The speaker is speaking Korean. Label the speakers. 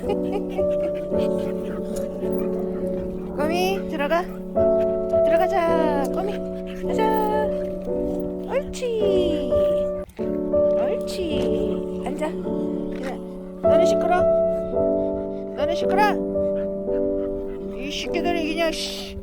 Speaker 1: 꼬미 들어가. 들어가자 꼬미. 가자. 옳지. 옳지. 앉아. 그래. 너네 시끄러. 너네 시끄러. 이 새끼들이 그냥 씨.